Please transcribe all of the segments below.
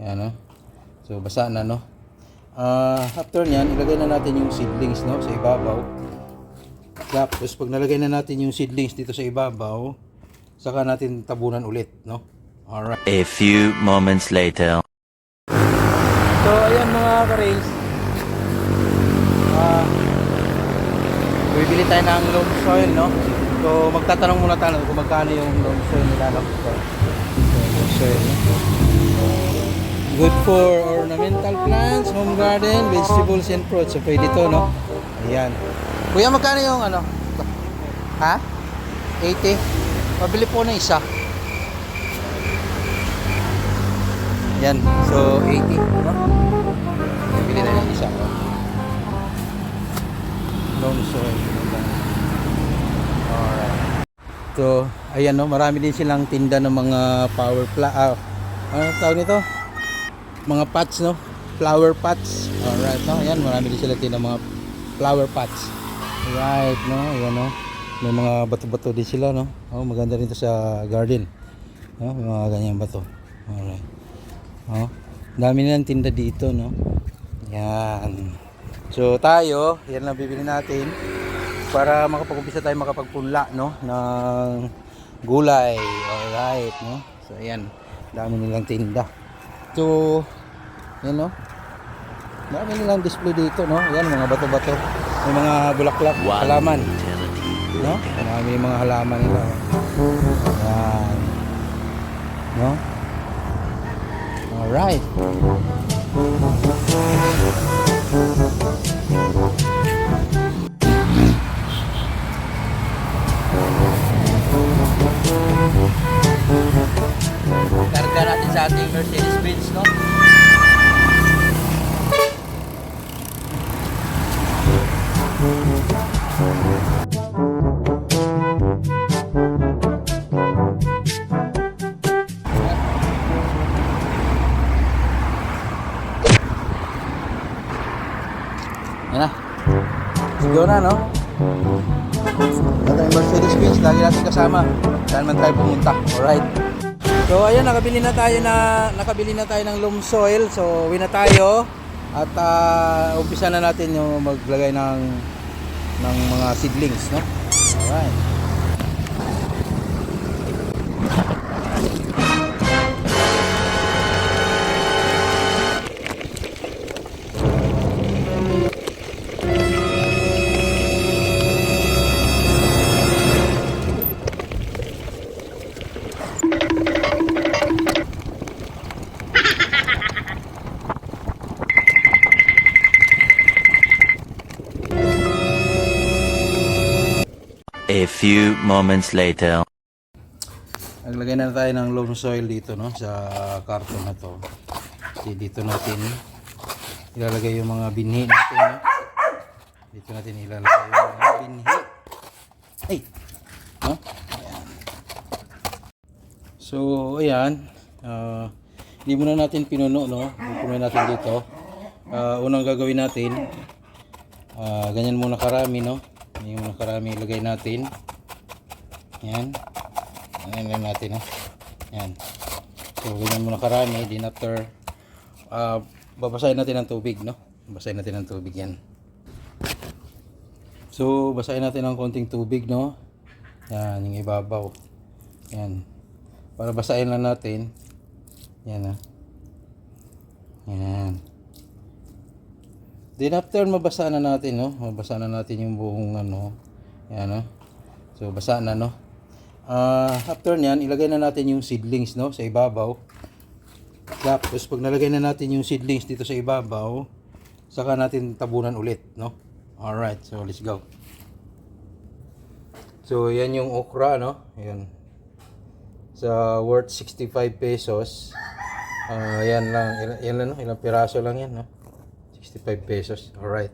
Yan, no? So, basa na, no? Ah, after nyan, ilagay na natin yung seedlings, no? Sa ibabaw. Tapos, pag nalagay na natin yung seedlings dito sa ibabaw, saka natin tabunan ulit, no? Alright. A few moments later. So, ayan mga ka-rails. Ah, bibili tayo ng loam soil, no? So, magtatanong muna tayo kung magkano yung loam soil nila. No? So, loam soil, no? Good for ornamental plants, home garden, vegetables and fruits. So, pwede to, no? Ayan. Kuya, magkano yung ano? Ha? 80? Pabili po na isa. Yan. So, 80. No? Bili na yung isa. No? Loan soil. Alright. So, ayan no, marami din silang tinda ng mga power pla ah, ano tawag nito? Mga pots no? Flower pots. Alright, no? Ayan, marami din sila ng mga flower pots. Right, no? Ayan no. May mga bato-bato din sila, no? Oh, maganda rin to sa garden. No? May mga ganyang bato. Alright. Oh, dami nilang tinda dito, no? Yan. So tayo, yan lang bibili natin para makapag-umpisa tayo makapagpunla, no? Ng gulay. Alright, no? So ayan, dami nilang tinda. So, yan, no? Dami nilang display dito, no? Yan, mga bato-bato. May mga bulaklak, One halaman. No? Marami mga halaman nila. Yan. No? Alright. Yan na. Sigaw na, no? Ito yung Mercedes-Benz. Lagi natin kasama. Saan man tayo pumunta. Alright. So, ayan. Nakabili na tayo na nakabili na tayo ng loam soil. So, uwi na tayo. At ah, umpisa na natin yung maglagay ng ng mga seedlings, no? Alright. A few moments later. Naglagay na tayo ng loam soil dito no sa karton na to. Dito natin ilalagay yung mga binhi natin. No? Dito natin ilalagay yung mga binhi. Ay. No? Ayan. So, ayan. Ah, hindi muna natin pinuno no. Pupunuin natin dito. Ah, unang gagawin natin ah, ganyan muna karami no. Ganyan muna karami ilagay natin. Yan. Ano lang natin ha. Yan. So ganyan muna karami. Then after uh, babasahin natin ng tubig no. Babasahin natin ng tubig yan. So basahin natin ng konting tubig no. Yan yung ibabaw. Yan. Para basahin lang natin. Yan ha. Yan. Then after mabasa na natin no. Mabasa na natin yung buong ano. Yan no. So basa na no. Ah, after nyan, ilagay na natin yung seedlings no sa ibabaw. Tapos pag nalagay na natin yung seedlings dito sa ibabaw, saka natin tabunan ulit, no? Alright, so let's go. So yan yung okra, no? Yan. Sa worth 65 pesos. Ah, yan lang, yan lang, no? ilang piraso lang yan, no? 65 pesos. Alright.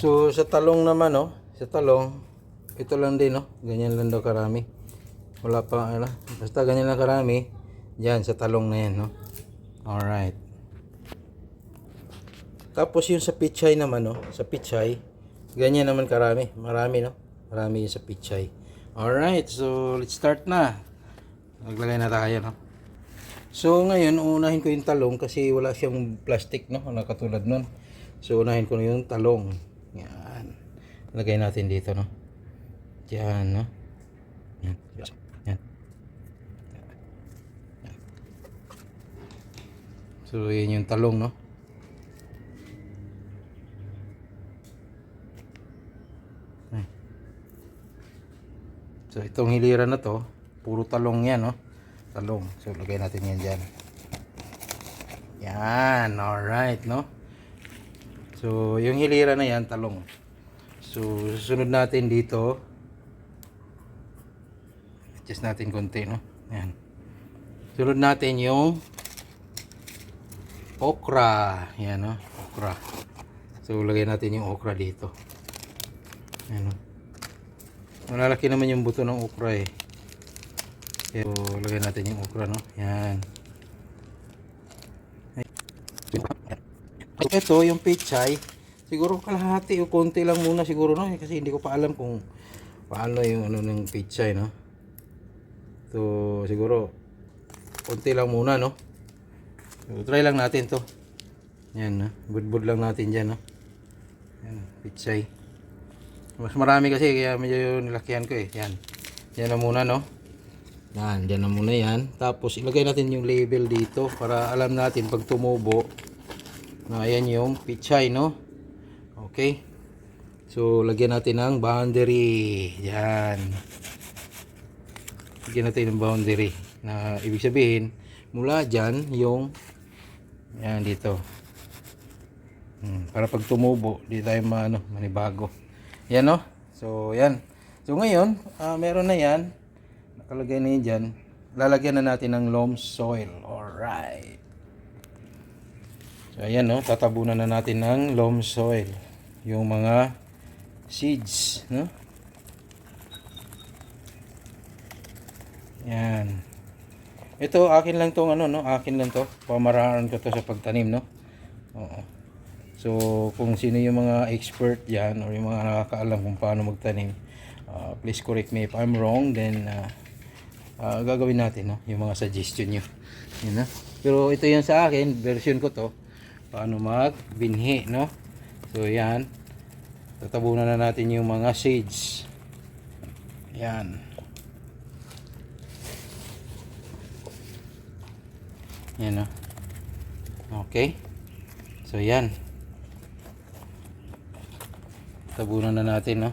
So sa talong naman, no? Sa talong, ito lang din, no? Ganyan lang daw karami. Wala pa, ano? Basta ganyan lang karami. Yan, sa talong na yan, no? Alright. Tapos yung sa pichay naman, no? Sa pichay, ganyan naman karami. Marami, no? Marami yung sa pichay. Alright, so let's start na. Maglagay na tayo, no? So ngayon, unahin ko yung talong kasi wala siyang plastic, no? Na katulad nun. So unahin ko na yung talong. Yan. Lagay natin dito, no? Diyan, no? Yan. Yan. So yan yung talong, no? So itong hiliran na to, puro talong yan, no? Talong. So lagay natin yan dyan. Yan, alright, no? So yung hiliran na yan, talong. So susunod natin dito. Adjust natin konti, no? Yan. Sunod natin yung okra. Yan, no? Okra. So lagay natin yung okra dito. Yan, no? Malalaki naman yung buto ng okra eh. So, lagay natin yung okra, no? Yan. Ito, yung pechay, siguro kalahati o konti lang muna siguro, no? Kasi hindi ko pa alam kung paano yung ano ng pechay, no? So, siguro, konti lang muna, no? So, try lang natin to. Yan, no? Budbud lang natin dyan, no? Yan, pechay. Mas marami kasi kaya medyo nilakihan ko eh. Yan. Yan na muna no. Yan, yan na muna yan. Tapos ilagay natin yung label dito para alam natin pag tumubo na ayan yung pichay no. Okay. So lagyan natin ng boundary. Yan. Lagyan natin ng boundary na ibig sabihin mula dyan yung yan dito. Hmm, para pag tumubo, di tayo maano, manibago. Yan no. So yan. So ngayon, ah, meron na yan. Nakalagay na yan dyan. Lalagyan na natin ng loam soil. Alright. So ayan no. Tatabunan na natin ng loam soil. Yung mga seeds. No? Yan. Ito akin lang tong ano no, akin lang to. Pamaraan ko to sa pagtanim no. Oo. So, kung sino yung mga expert diyan or yung mga nakakaalam kung paano magtanim, uh, please correct me if I'm wrong, then uh, uh, gagawin natin no, yung mga suggestion nyo. Yun, no? Pero ito yan sa akin, version ko to, paano magbinhi, no? So, yan. Tatabunan na natin yung mga seeds. Yan. Yan, no? Okay. So, yan. Tabunan na natin, no?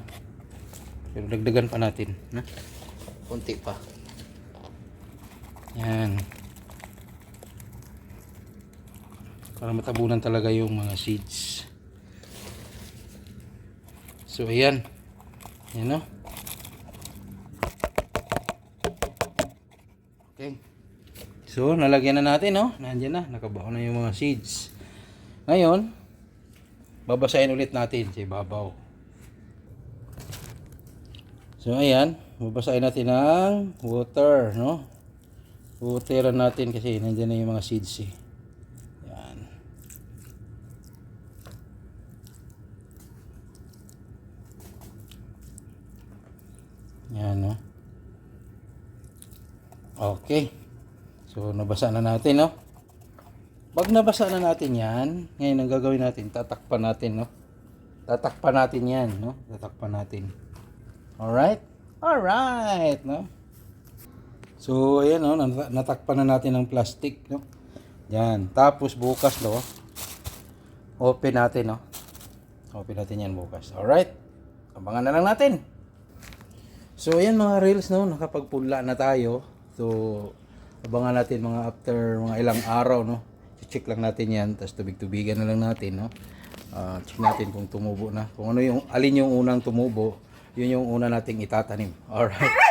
Pero dagdagan pa natin, no? Kunti pa. Yan. Para matabunan talaga yung mga seeds. So, ayan. Yan, no? Okay. So, nalagyan na natin, no? Nandiyan na. Nakabaon na yung mga seeds. Ngayon, babasahin ulit natin sa ibabaw. So ayan, babasahin natin ng water, no? Wateran natin kasi nandiyan na yung mga seeds eh. Yan. Yan, no? Okay. So nabasa na natin, no? Pag nabasa na natin yan, ngayon ang gagawin natin, tatakpan natin, no? Tatakpan natin yan, no? Tatakpan natin. Alright? Alright, no? So, ayan, no? nat- Natakpan na natin ng plastic, no? Yan. Tapos, bukas, no? Open natin, no? Open natin yan bukas. Alright? Abangan na lang natin. So, ayan mga reels, no? Nakapagpula na tayo. So, abangan natin mga after mga ilang araw, no? check lang natin yan, tapos tubig-tubigan na lang natin, no? Ah, check natin kung tumubo na. Kung ano yung, alin yung unang tumubo, yun yung una nating itatanim. Alright.